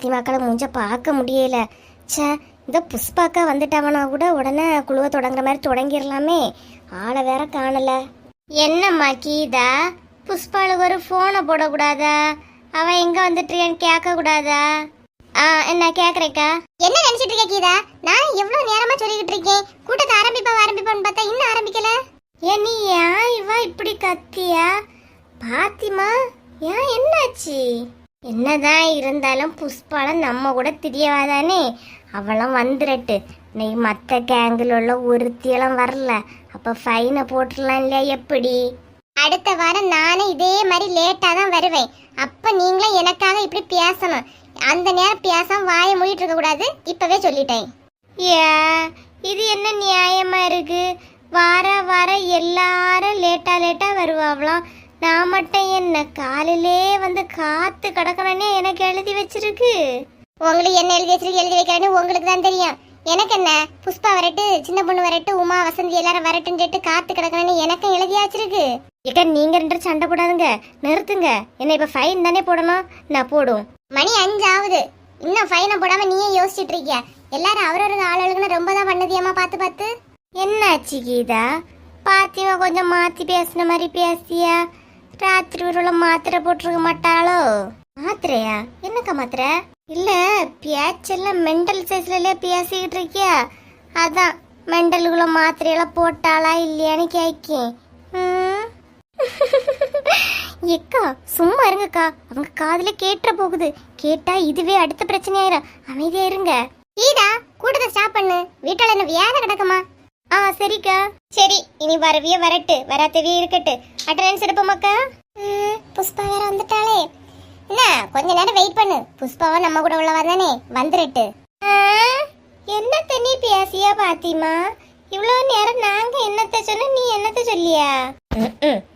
பாத்திமாக்களை மூஞ்ச பார்க்க முடியல. ச்சே இந்த புஷ்பாக்கா வந்துட்டாவனா கூட உடனே குழுவை தொடங்குற மாதிரி தொடங்கிடலாமே ஆளை வேற காணல. என்னம்மா கீதா? புஷ்பாளுக்கு ஒரு ஃபோனை போடக்கூடாதா? அவன் எங்க வந்துட்டுறியான்னு கேட்க கூடாதா ஆ என்ன கேக்குறேக்கா? என்ன நினைச்சிட்டு இருக்க கீதா? நான் எவ்வளவு நேரமா சொல்லிக்கிட்டு இருக்கேன். கூட்டத்தை ஆரம்பிப்பா ஆரம்பிப்பான்னு பார்த்தா இன்னும் ஆரம்பிக்கல. ஏன் நீ ஏன் இவ இப்படி கத்தியா? பாத்திமா ஏன் என்னாச்சு? என்னதான் இருந்தாலும் புஷ்பாலம் நம்ம கூட தெரியவாதானே? அவளாம் வந்துடட்டு நீ மற்ற கேங்கில் உள்ள ஒருத்தியெல்லாம் வரல. அப்போ ஃபைனை போட்டுடலாம் இல்லையா எப்படி? அடுத்த வாரம் நானும் இதே மாதிரி லேட்டாக தான் வருவேன். அப்போ நீங்களும் எனக்காக இப்படி பேசணும். அந்த நேரம் பேசாம வாயை மூடிட்டு இருக்கக்கூடாது இப்போவே சொல்லிட்டேன். ஏ இது என்ன நியாயமாக இருக்குது வார வார எல்லாரும் லேட்டாக லேட்டாக வருவாங்களாம் நான் மட்டும் என்ன காலையிலே வந்து காத்து கிடக்கணும்னே எனக்கு எழுதி வச்சிருக்கு. உங்களுக்கு என்ன எழுதி வச்சிருக்கு எழுதி வைக்கிறேன்னு உங்களுக்கு தான் தெரியும். எனக்கு என்ன? புஷ்பா வரட்டு சின்ன பொண்ணு வரட்டு உமா வசந்தி எல்லாரும் வரட்டுன்னு காத்து கிடக்கணும்னு எனக்கும் எழுதி வச்சிருக்கு. இக்க நீங்க ரெண்டு சண்டை போடாதுங்க. நிறுத்துங்க. என்ன இப்ப ஃபைன் தானே போடணும்? நான் போடும். மணி அஞ்சு ஆகுது இன்னும் ஃபைனை போடாம நீயே யோசிச்சுட்டு இருக்கிய? எல்லாரும் அவரவர் ஆளுகளுக்குன்னு ரொம்ப தான் பண்ணதியம்மா பார்த்து பார்த்து. என்னாச்சு கீதா? பாத்திமா கொஞ்சம் மாத்தி பேசின மாதிரி பேசியா? ராத்திரி ஒரு மாத்திரை போட்டிருக்க மாட்டாளோ? மாத்திரையா? என்னக்கா மாத்திரை? இல்ல பேச்செல்லாம் மெண்டல் சைஸ்ல பேசிக்கிட்டு இருக்கியா? அதான் மெண்டலுக்குள்ள மாத்திரையெல்லாம் போட்டாளா இல்லையான்னு கேக்கேன். ம். எக்கா சும்மா இருங்கக்கா. அவங்க காதுல கேட்டுற போகுது. கேட்டா இதுவே அடுத்த பிரச்சனை ஆயிரும் அமைதியா இருங்க. ஈடா கூட்டத்தை ஸ்டாப் பண்ணு. வீட்டால என்ன வியாத கிடக்குமா? ஆ சரிக்கா. சரி இனி வரவிய வரட்டு. வராதவிய இருக்கட்டு. அட்டனன்ஸ் எடுப்போமாக்கா புஷ்பா வேற வந்துட்டாளே. என்ன கொஞ்ச நேரம் வெயிட் பண்ணு. புஷ்பாவா நம்ம கூட உள்ளவா தானே? வந்துரட்டு. என்ன தண்ணி பேசியா பாத்திமா? இவ்வளோ நேரம் நாங்க என்னத்த சொன்ன நீ என்னத்த சொல்லியா?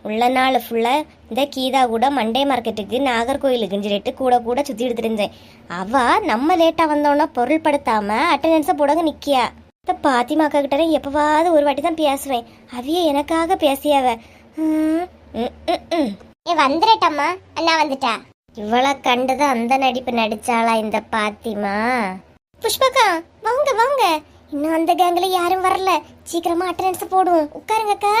உள்ள நாள் ஃபுல்லா இந்த கீதா கூட மண்டே மார்க்கெட்டுக்கு நாகர்கோயிலுக்குன்னு சொல்லிட்டு கூட கூட சுத்தி எடுத்துட்டு இருந்தேன். அவ நம்ம லேட்டா வந்தோன்னா பொருள்படுத்தாம அட்டண்டன்ஸை போடங்க நிக்கியா? இந்த பாத்திமா அக்கா கிட்ட எப்பவாவது ஒரு வாட்டி தான் பேசுவேன். அவிய எனக்காக பேசியாவ. ஏ வந்துடட்டம்மா அண்ணா வந்துட்டா. இவளை கண்டுதான் அந்த நடிப்பு நடிச்சாளா இந்த பாத்திமா. புஷ்பக்கா வாங்க வாங்க. இன்னும் அந்த கேங்ல யாரும் வரல. சீக்கிரமா அட்டண்டன்ஸ் போடுவோம். உட்காருங்கக்கா.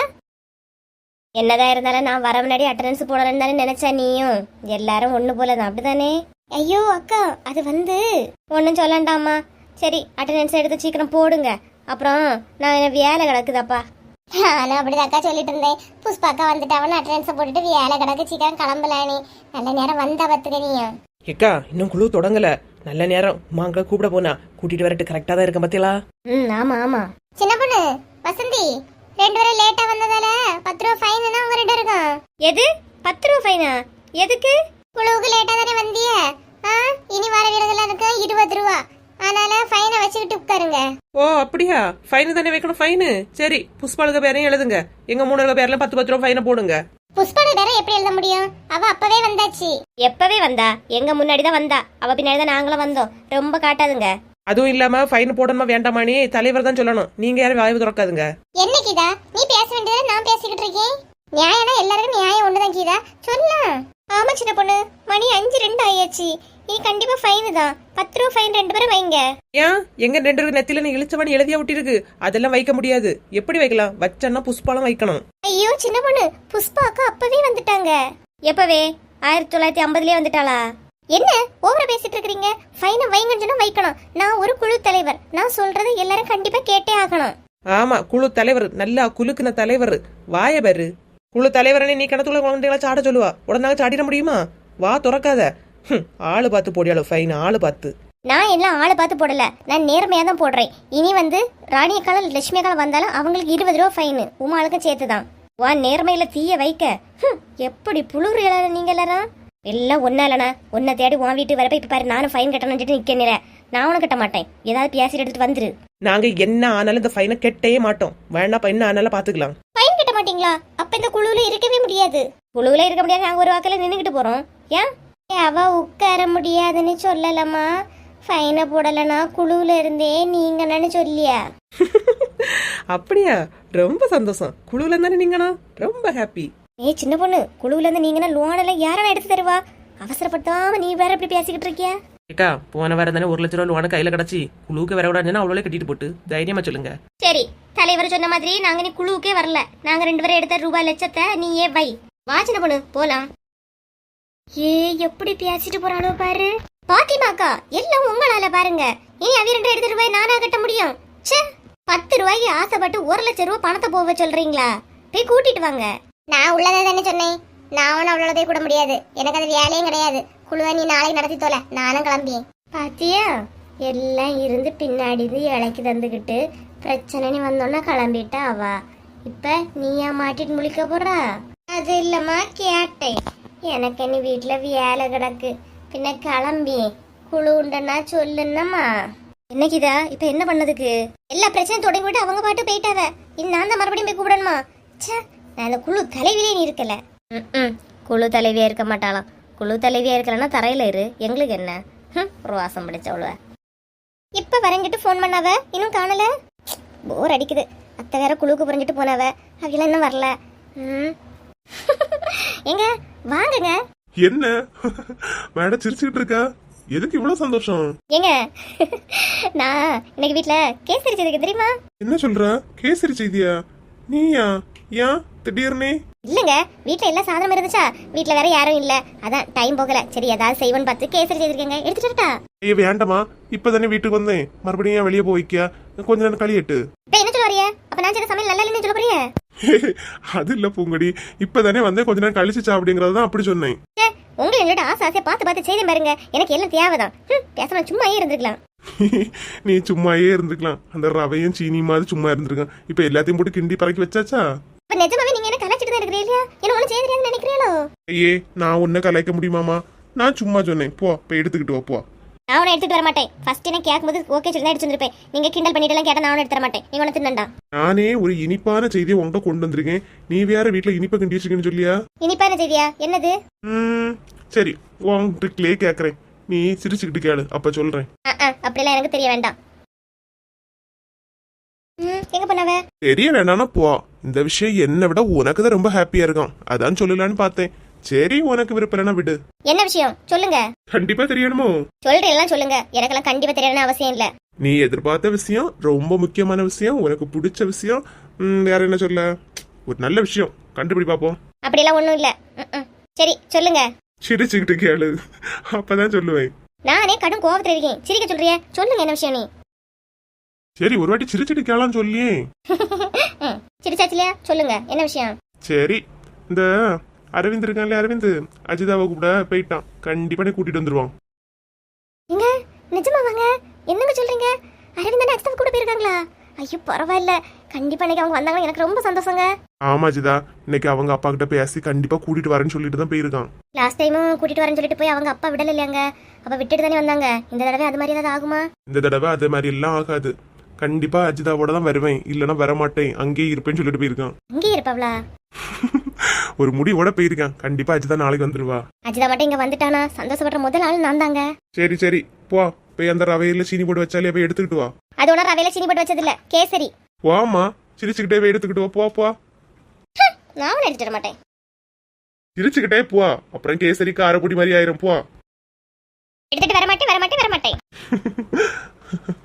என்னதான் இருந்தாலும் நான் வர முன்னாடி அட்டண்டன்ஸ் போடலன்னு தானே நினைச்சா நீயும். எல்லாரும் ஒண்ணு போல தான் அப்படிதானே? ஐயோ அக்கா அது வந்து. ஒன்றும் சொல்லண்டாமா சரி அட்டண்டன்ஸ் எடுத்து சீக்கிரம் போடுங்க. அப்புறம் நான் என்ன வேலை கிடக்குதாப்பா? நானும் அப்படிதான் அக்கா சொல்லிட்டு இருந்தேன் புஷ்பாக்கா வந்துட்டாவன்னு அட்டண்டன்ஸ் போட்டுட்டு வேலை கிடக்கு சீக்கிரம் கிளம்பலானே நல்ல நேரம் வந்தா பத்துக்க நீயும் ஏக்கா இன்னும் குழு தொடங்கல. நல்ல நேரம். மாங்க கூப்பிட போனா. கூட்டிட்டு வரட்டு கரெக்டா தான் இருக்க பத்தியலா ம் ஆமா ஆமா. சின்ன பொண்ணு வசந்தி ரெண்டு பேரும் லேட்டா வந்ததால பத்து ரூபா ஃபைன் உங்க ரெண்டு இருக்கும் எது? பத்து ரூபா ஃபைனா எதுக்கு? குழுவுக்கு லேட்டா தானே வந்திய? ஆ இனி வர வீடுகள் இருக்கு இருபது ரூபா. அதனால ஃபைனை வச்சுக்கிட்டு உட்காருங்க. ஓ அப்படியா? ஃபைனு தானே வைக்கணும் ஃபைனு சரி புஷ்பாளுக பேரையும் எழுதுங்க. எங்க மூணு பேர்ல பத்து பத்து ரூபா ஃபைனை போடுங்க. புஷ்பாடு வேற எப்படி எழுத முடியும்? அவ அப்பவே வந்தாச்சு. எப்பவே வந்தா? எங்க முன்னாடி தான் வந்தா. அவ பின்னாடி தான் நாங்களும் வந்தோம். ரொம்ப காட்டாதுங்க. அதுவும் இல்லாம ஃபைன் போடணுமா வேண்டாமானே தலைவர் தான் சொல்லணும். நீங்க யாரும் வாய்வு திறக்காதுங்க. என்ன கீதா? நீ பேச வேண்டியதை நான் பேசிக்கிட்டு இருக்கேன். நியாயம்னா எல்லாருக்கும் நியாயம் ஒண்ணுதான் கீதா. சொல்லு ஆமா சின்ன பொண்ணு. மணி அஞ்சு ரெண்டு ஆயாச்சு நீ கண்டிப்பா ஃபைன் தான். பத்து ரூபா ஃபைன் ரெண்டு பேரும் வைங்க. ஏன்? எங்க ரெண்டு பேருக்கு நெத்தில நீ இழிச்சவன் எழுதியா விட்டிருக்கு அதெல்லாம் வைக்க முடியாது. எப்படி வைக்கலாம்? வச்சன்னா புஷ்பாலம் வைக்கணும். ஐயோ சின்ன பொண்ணு புஷ்பா அக்கா அப்பவே வந்துட்டாங்க. எப்பவே? ஆயிரத்தி தொள்ளாயிரத்தி ஐம்பதுலயே வந்துட்டாளா? என்ன? ஓவரா பேசிட்டு இருக்கீங்க ஃபைனை வைங்கன்னு சொன்னா வைக்கணும். நான் ஒரு குழு தலைவர். நான் சொல்றதை எல்லாரும் கண்டிப்பா கேட்டே ஆகணும். ஆமா குழு தலைவர். நல்லா குலுக்குன தலைவர். வாய பாரு. குழு தலைவரனே நீ கிணத்துல குழந்தைகளை சாட சொல்லுவா. உடனே சாடிட முடியுமா? வா திறக்காத. ஆளு பார்த்து போடியாளு ஃபைன் ஆளு பார்த்து. நான் எல்லாம் ஆளை பார்த்து போடல? நான் நேர்மையா தான் போடுறேன். இனி வந்து ராணி அக்காலும் லட்சுமி அக்காலும் வந்தாலும் அவங்களுக்கு இருபது ரூபா ஃபைனு உமாளுக்கும் சேர்த்து தான் வா நேர்மையில தீய வைக்க. எப்படி புழுறு எல்லாரும் நீங்க எல்லாரும்? எல்லாம் ஒன்னா இல்லனா உன்னை தேடி உன் வீட்டு வரப்ப இப்ப பாரு நானும் ஃபைன் கட்டணும்னு சொல்லிட்டு நிக்க நிற நான் உனக்கு கட்ட மாட்டேன். ஏதாவது பேசிட்டு எடுத்துட்டு வந்துரு. நாங்க என்ன ஆனாலும் இந்த ஃபைனை கெட்டவே மாட்டோம். வேணாப்பா என்ன ஆனாலும் பாத்துக்கலாம். ஃபைன் கட்ட மாட்டீங்களா? அப்ப இந்த குழுவுல இருக்கவே முடியாது. குழுவுல இருக்க முடியாது. நாங்க ஒரு வாக்கில நின்னுகிட்டு போறோம். ஏன்? அவ உட்கார முடியாதுன்னு சொல்லலம்மா. ஃபைனை போடலனா குழுவுல இருந்தே நீங்கன்னு சொல்லியா? அப்படியா? ரொம்ப சந்தோஷம். குழுல தானே நீங்கண்ணா ரொம்ப ஹாப்பி ஏய் சின்ன பொண்ணு குழுவுல இருந்து நீங்கன்னா லோன் எல்லாம் யாரால எடுத்து தருவா? அவசரப்பட்டாம நீ வேற இப்படி பேசிக்கிட்டு இருக்கிய? ஏக்கா போன வாரம் தானே ஒரு லட்ச ரூபா லோன கையில கிடச்சி குழுவுக்கு வர விடாதுன்னா அவ்வளோ கட்டிட்டு போட்டு தைரியமா சொல்லுங்க. சரி தலைவர் சொன்ன மாதிரி நாங்க நீ குழுவுக்கே வரல. நாங்க ரெண்டு பேரும் எடுத்த ரூபாய் லட்சத்தை நீ ஏ வை வாசனை பண்ணு போலாம். ஏ எப்படி பேசிட்டு போறாளோ பாரு. பாத்திமாக்கா எல்லாம் உங்களால பாருங்க. இனி அவ ரெண்டு எடுத்த ரூபாய் நானா கட்ட முடியும்? ச்சே பத்து ரூபாய்க்கு ஆசைப்பட்டு ஒரு லட்சம் ரூபாய் பணத்தை போக சொல்றீங்களா? போய் கூட்டிட்டு வாங்க. நான் உள்ளதே தானே சொன்னேன். நான் ஒன்னும் அவ்வளோ போய் கூட முடியாது. எனக்கு அது வேலையும் கிடையாது. குழுவை நீ நாளைக்கு நடத்தி தொலை. நானும் கிளம்பியேன். பாத்தியா? எல்லாம் இருந்து பின்னாடி இது இலைக்கு தந்துக்கிட்டு பிரச்சனைன்னு வந்தோன்னா கிளம்பிட்டா அவ. இப்ப நீயா மாட்டிட்டு முழிக்க போறா? அது இல்லம்மா கேட்டேன். எனக்கு நீ வீட்டுல வேலை கிடக்கு. பின்ன கிளம்பி. குழு உண்டனா சொல்லுன்னம்மா என்னைக்குதா இப்ப என்ன பண்ணதுக்கு? எல்லா பிரச்சனையும் தொடங்கி விட்டு அவங்க பாட்டு போயிட்டாவ. இனி நான் தான் மறுபடியும் போய் கூப்பிடணுமா? ச்சே நான் அந்த குழு தலைவிலே நீ இருக்கல. ம் குழு தலைவியா இருக்க மாட்டாளாம் குழு தலைவியா இருக்கலன்னா தரையில இரு. எங்களுக்கு என்ன? ஹம், ஒரு வாசம் பிடிச்சவளுவ இப்ப வரங்கிட்டு ஃபோன் பண்ணாவ? இன்னும் காணல? போர் அடிக்குது. அத்தை வேற குழுக்கு புரிஞ்சிட்டு போனவ. அவங்கள இன்னும் வரல. ம். எங்க? வாங்குங்க. என்ன? மேடம் சிரிச்சுக்கிட்டு இருக்கா? எதுக்கு இவ்வளவு சந்தோஷம்? ஏங்க நான் இன்னைக்கு வீட்ல கேசரி செய்திருக்கு தெரியுமா? என்ன சொல்ற? கேசரி செய்தியா? நீயா? ஏன்? திடீர்னு? இல்லங்க வீட்ல எல்லா சாதனம் இருந்துச்சா? வீட்ல வேற யாரும் இல்ல. அதான் டைம் போகல. சரி ஏதாவது செய்வோன்னு பார்த்து கேசரி செய்திருக்கேங்க. எடுத்துட்டு வரட்டா? ஐய வேண்டாமா இப்பதானே வீட்டுக்கு வந்தேன். மறுபடியும் வெளியே போய்க்க கொஞ்ச நேரம் கழியட்டு. இப்ப என்ன சொல்ல வரிய அப்ப நான் செய்த சமையல் நல்லா இல்லைன்னு சொல்ல போறியே அது இல்ல பூங்கடி. இப்பதானே வந்தேன் கொஞ்ச நேரம் கழிச்சு சாப்பிடுங்கிறது தான் அப்படி சொன்னேன். உங்களை எங்களோட ஆசை ஆசையா பார்த்து பார்த்து செய்தேன் பாருங்க. எனக்கு எல்லாம் தேவைதான். பேசாம சும்மாயே இருந்திருக்கலாம். நீ சும்மாயே இருந்துக்கலாம் அந்த ரவையும் சீனி மாதிரி சும்மா இருந்திருக்கான். இப்ப எல்லாத்தையும் போட்டு கிண்டி பறக்கி வச்சாச்சா? அப்ப நிஜமாவே நீங்க என்ன கலாச்சிட்டு தான் இருக்கிறீங்களா என்ன ஒண்ணு செய்ய நினைக்கிறீங்களோ? ஐயே நான் உன்னை கலாய்க்க முடியுமாமா நான் சும்மா சொன்னேன். போ போய் எடுத்துக்கிட்டு வா போ. நான் எடுத்துட்டு வர மாட்டேன் ஃபர்ஸ்ட் என்ன கேட்கும்போது ஓகே சொல்லி தான் எடுத்து வந்திருப்பேன். நீங்க கிண்டல் பண்ணிட்டு கேட்டா நான் உன்னை எடுத்து மாட்டேன் நீ உனக்கு தின்னண்டா? நானே ஒரு இனிப்பான செய்தியை உன்கிட்ட கொண்டு வந்திருக்கேன். நீ வேற வீட்ல இனிப்பை கிண்டி வச்சிருக்கேன்னு சொல்லியா? இனிப்பான செய்தியா? என்னது? சரி உன் ட்ரிக்லயே கேக்குறேன். நீ சிரிச்சுக்கிட்டு கேளு அப்ப சொல்றேன். அப்படிலாம் எனக்கு தெரிய வேண்டாம். எங்க பண்ணாவ தெரிய வேணாம்னா போ. இந்த விஷயம் என்னை விட உனக்கு தான் ரொம்ப ஹாப்பியா இருக்கும். அதான் சொல்லலான்னு பார்த்தேன். சரி உனக்கு விருப்பம் இல்லைன்னா விடு. என்ன விஷயம்? சொல்லுங்க. கண்டிப்பா தெரியணுமோ? சொல்றீங்களா சொல்லுங்க. எனக்கெல்லாம் கண்டிப்பா தெரியணும்னு அவசியம் இல்ல. நீ எதிர்பார்த்த விஷயம் ரொம்ப முக்கியமான விஷயம் உனக்கு பிடிச்ச விஷயம் ம், வேற என்ன சொல்ல? ஒரு நல்ல விஷயம். கண்டுபிடி பாப்போம். அப்படிலாம் ஒண்ணும் இல்ல. சரி சொல்லுங்க. சிரிச்சுக்கிட்டு கேளு. அப்பதான் சொல்லுவேன். நானே கடும் கோவத்துல இருக்கேன். சிரிக்க சொல்றியே? சொல்லுங்க என்ன விஷயம் நீ? சரி ஒரு வாட்டி சிரிச்சுட்டு கேளான்னு சொல்லியே. ம், சிரிச்சாச்சிலையா சொல்லுங்க. என்ன விஷயம்? சரி இந்த அரவிந்த் இருக்கான்ல அரவிந்த். அஜிதாவை கூட போயிட்டான். கண்டிப்பா கூட்டிட்டு வந்துருவான். எங்க? நிஜமா வாங்க. என்னங்க சொல்றீங்க? அரவிந்தன் அக்ஷப் கூட போயிருக்காங்களா? ஐயோ பரவாயில்ல. கண்டிப்பா இன்னைக்கு அவங்க வந்தாங்க எனக்கு ரொம்ப சந்தோஷங்க. ஆமா அஜிதா. இன்னைக்கு அவங்க அப்பா கிட்ட பேசி கண்டிப்பா கூட்டிட்டு வரேன்னு சொல்லிட்டு தான் போயிருக்கான். லாஸ்ட் டைமும் கூட்டிட்டு வரேன்னு சொல்லிட்டு போய் அவங்க அப்பா விடல இல்லையாங்க அப்ப விட்டுட்டு தானே வந்தாங்க. இந்த தடவை அது மாதிரி ஏதாவது ஆகுமா? இந்த தடவை அதே மாதிரி எல்லாம் ஆகாது. கண்டிப்பா அஜிதாவோட தான் வருவேன். இல்லைன்னா வர மாட்டேன் அங்கேயே இருப்பேன்னு சொல்லிட்டு போயிருக்கான். அங்கேயே இருப்பாப்ளா ஒரு முடிவோட போயிருக்கான். கண்டிப்பா அஜிதா நாளைக்கு வந்துருவா. அஜிதா மட்டும் இங்க வந்துட்டானா? சந்தோஷப்படுற முதல் ஆள் நான் தாங்க சரி சரி. போ. போய் அந்த ரவையில சீனி போட்டு வச்சாலே போய் எடுத்துக்கிட்டு வா. அது ஒன்றும் ரவையில சீனி போட்டு வச்சது இல்ல கேசரி. வாமா சிரிச்சுக்கிட்டே போய் எடுத்துக்கிட்டு வா. போ போ. நான் வர மாட்டேன் சிரிச்சுக்கிட்டே போ. அப்புறம் கேசரி காரப்பொடி மாதிரி ஆயிரும். போ. எடுத்துட்டு வர மாட்டேன் வர மாட்டேன் வர மாட்டேன்